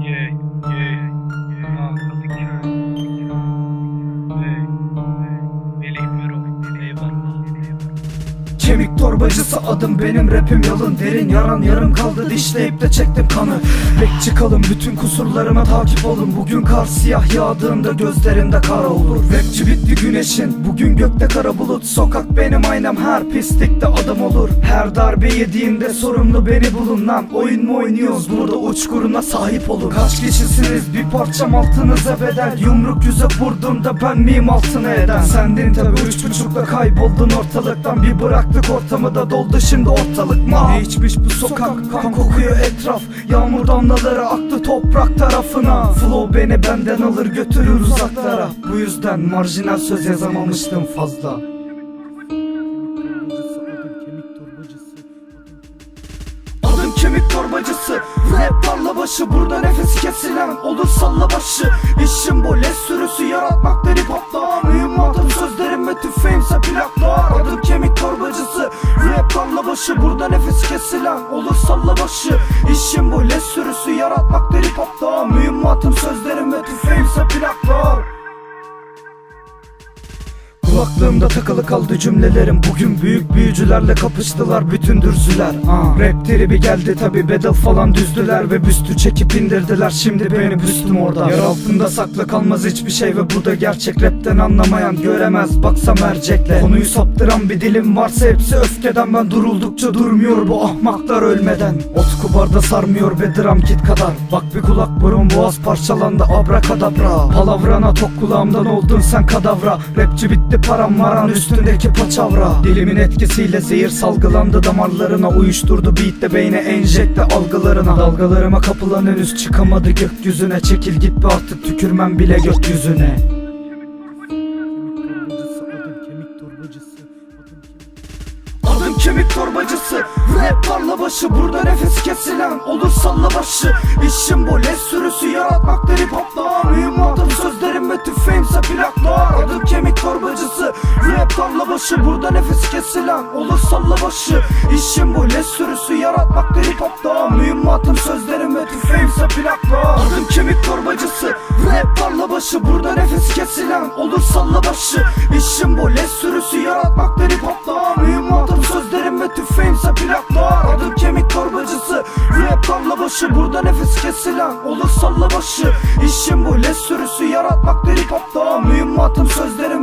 Yeah, yeah, yeah. Aa, torbacısı adım benim rapim yalın derin Yaran yarım kaldı dişleyip de çektim kanı. Bekçi kalın bütün kusurlarıma takip olun. Bugün kar siyah yağdığında gözlerinde kara olur. Rapçi bitti güneşin bugün gökte kara bulut. Sokak benim aynam her pislikte adım olur. Her darbe yediğimde sorumlu beni bulun lan. Oyun mu oynuyoruz burada uçkuruna sahip olun Kaç kişisiniz bir parçam altınıza bedel. Yumruk yüze vurduğumda ben miyim altına eden. Sendin tabi üç buçukla kayboldun ortalıktan Bir bıraktık ortamı da doldu şimdi ortalık. Ma. Ne içmiş bu sokak kan kokuyor etraf. Yağmur damlaları aktı toprak tarafına. Flow beni benden alır götürür uzaklara. Bu yüzden marjinal söz yazamamıştım fazla. Adım kemik torbacısı. Rap tarla başı Burada nefes kesilen olur salla başı. İşim bu les sürüsü yaratmakta Başı Burada nefes kesilen olur salla başı İşim bu les sürüsü yaratmakta Kulaklığımda takılı kaldı cümlelerim. Bugün büyük büyücülerle kapıştılar bütün dürzüler. Aa. Rap tribi geldi tabi battle falan düzdüler Ve büstü çekip indirdiler. Şimdi benim büstüm orada. Yer altında saklı kalmaz hiçbir şey ve bu da gerçek. Rapten anlamayan göremez baksa mercekle. Konuyu saptıran bir dilim varsa hepsi öfkeden. Ben duruldukça durmuyor bu ahmaklar ölmeden. Ot kubarda sarmıyor be dram kit kadar. Bak bir kulak burun boğaz parçalandı abrakadabra. Palavrana tok kulağımdan oldun sen kadavra. Rapçi bitti param maran üstündeki paçavra. Dilimin etkisiyle zehir salgılandı damarlarına Uyuşturdu. Beat de beyne enjekte algılarına. Dalgalarıma kapılan henüz çıkamadı gökyüzüne Çekil. Git be artık tükürmem bile gökyüzüne. Adım kemik torbacısı Rap tarla başı Burada nefes kesilen olur salla başı İşim bu les sürüsü yaratmakta hip hopla Mühimmatım sözlerim kesilen olur salla başı. İşim bu les sürüsü yaratmakta hip hopla Mühimmatım sözlerim ve tüfeğimse plaklar Adım kemik torbacısı Rap tarla başı. Burada nefes kesilen olur salla başı. İşim bu les sürüsü yaratmakta hip hopla Mühimmatım sözlerim ve tüfeğimse plaklar Adım kemik torbacısı Rap tarla başı. Burada nefes kesilen olur salla başı. İşim bu les sürüsü yaratmakta hip hopla Mühimmatım sözlerim